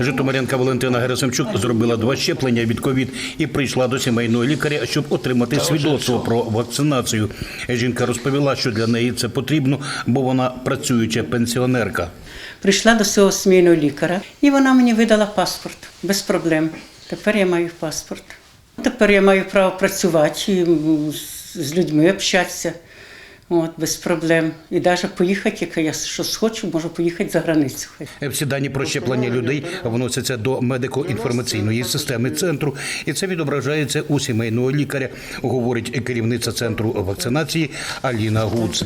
Житомирянка Валентина Герасимчук зробила два щеплення від ковід і прийшла до сімейного лікаря, щоб отримати свідоцтво про вакцинацію. Жінка розповіла, що для неї це потрібно, бо вона працююча пенсіонерка. Прийшла до свого сімейного лікаря, і вона мені видала паспорт без проблем. Тепер я маю паспорт. Тепер я маю право працювати і з- з людьми общатися. От, без проблем. І навіть поїхати, як я щось хочу, можу поїхати за границю. Всі дані про щеплення людей вносяться до медико-інформаційної системи центру, і це відображається у сімейного лікаря, говорить керівниця центру вакцинації Аліна Гуц.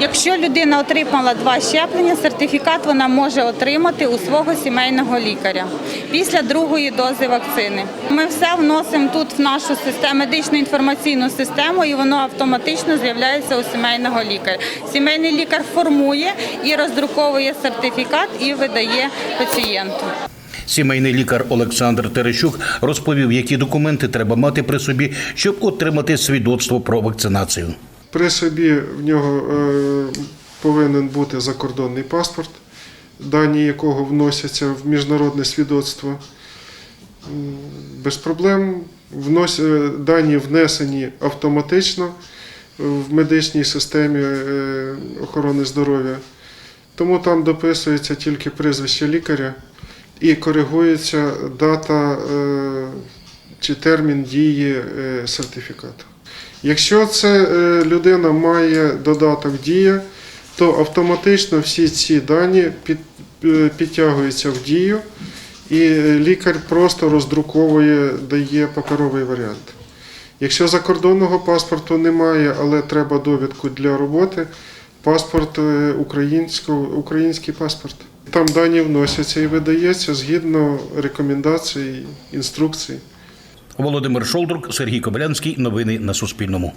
Якщо людина отримала два щеплення, сертифікат вона може отримати у свого сімейного лікаря після другої дози вакцини. Ми все вносимо тут в нашу систему, медичну інформаційну систему, і воно автоматично з'являється у сімейного лікаря. Сімейний лікар формує і роздруковує сертифікат і видає пацієнту. Сімейний лікар Олександр Терещук розповів, які документи треба мати при собі, щоб отримати свідоцтво про вакцинацію. При собі в нього е, повинен бути закордонний паспорт, дані якого вносяться в міжнародне свідоцтво. Без проблем внос, е, дані внесені автоматично в медичній системі е, охорони здоров'я. Тому там дописується тільки прізвище лікаря і коригується дата е, чи термін дії е, сертифікату. Якщо це людина має додаток дія, то автоматично всі ці дані під, підтягуються в дію, і лікар просто роздруковує, дає паперовий варіант. Якщо закордонного паспорту немає, але треба довідку для роботи, паспорт е, український паспорт. Там дані вносяться і видається згідно рекомендацій, інструкцій. Володимир Шолдрук, Сергій Кобилянський. Новини на Суспільному.